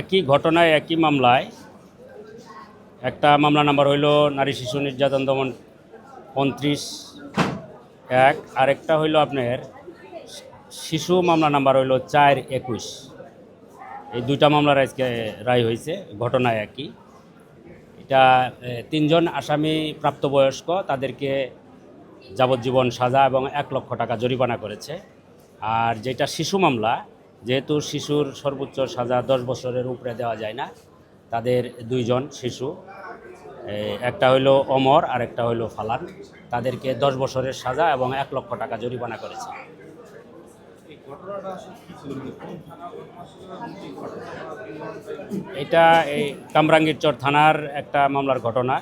একই ঘটনায়, একই মামলায়। একটা মামলা নাম্বার হইল নারী শিশু নির্যাতন দমন পঁয়ত্রিশ এক। আরেকটা হইল আপনার শিশু মামলা নাম্বার হইল চার একুশ। এই দুইটা মামলার আজকে রায় হয়েছে, ঘটনা একই। এটা তিনজন আসামি প্রাপ্তবয়স্ক, তাদেরকে যাবজ্জীবন সাজা এবং এক লক্ষ টাকা জরিমানা করেছে। আর যেটা শিশু মামলা যেহেতু শিশুর সর্বোচ্চ সাজা দশ বছরের উপরে দেওয়া যায় না, তাদের দুইজন শিশু। একটা হইল অমর আর একটা হইল ফালান। তাদেরকে দশ বছরের সাজা এবং এক লক্ষ টাকা জরিমানা করেছে। এটা এই কামরাঙ্গীরচর থানার একটা মামলার ঘটনা।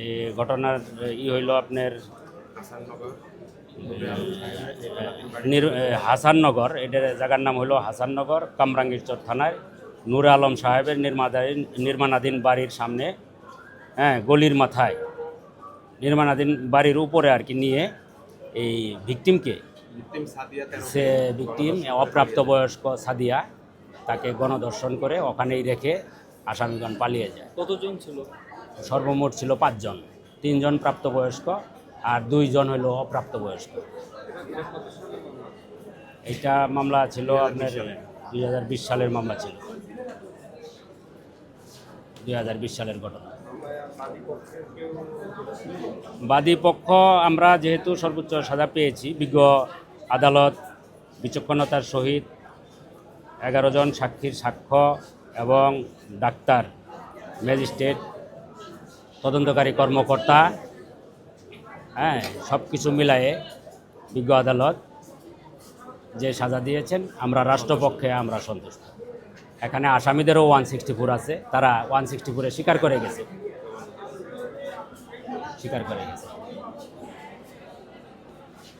এই ঘটনার ই হইল আপনার হাসাননগর এটার জায়গার নাম হলো হাসাননগর কামরাঙ্গীরচর থানায় নূর আলম সাহেবের নির্মাণাধীন নির্মাণাধীন বাড়ির সামনে হ্যাঁ গলির মাথায় নির্মাণাধীন বাড়ির উপরে আর কি নিয়ে এই ভিকটিমকে সে ভিকটিম অপ্রাপ্তবয়স্ক সাদিয়া তাকে গণদর্শন করে ওখানেই রেখে আসামিগণ পালিয়ে যায়। কতজন ছিল? সর্বমোট ছিল পাঁচজন। তিনজন প্রাপ্তবয়স্ক আর দুইজন হলো অপ্রাপ্তবয়স্ক। এইটা মামলা ছিল আপনার দুই হাজার বিশ সালের মামলা ছিল। দুই হাজার বিশ সালের ঘটনা। বাদী পক্ষ আমরা যেহেতু সর্বোচ্চ সাজা পেয়েছি, বিজ্ঞ আদালত, বিচক্ষণতার সহিত এগারো জন সাক্ষীর সাক্ষ্য এবং ডাক্তার, ম্যাজিস্ট্রেট, তদন্তকারী কর্মকর্তা হ্যাঁ সব কিছু মিলায়ে বিজ্ঞ আদালত যে সাজা দিয়েছেন, আমরা রাষ্ট্রপক্ষে আমরা সন্তুষ্ট। এখানে আসামিদেরও ওয়ান সিক্সটি ফোর আছে, তারা ওয়ান সিক্সটি ফোরে স্বীকার করে গেছে। স্বীকার করে গেছে।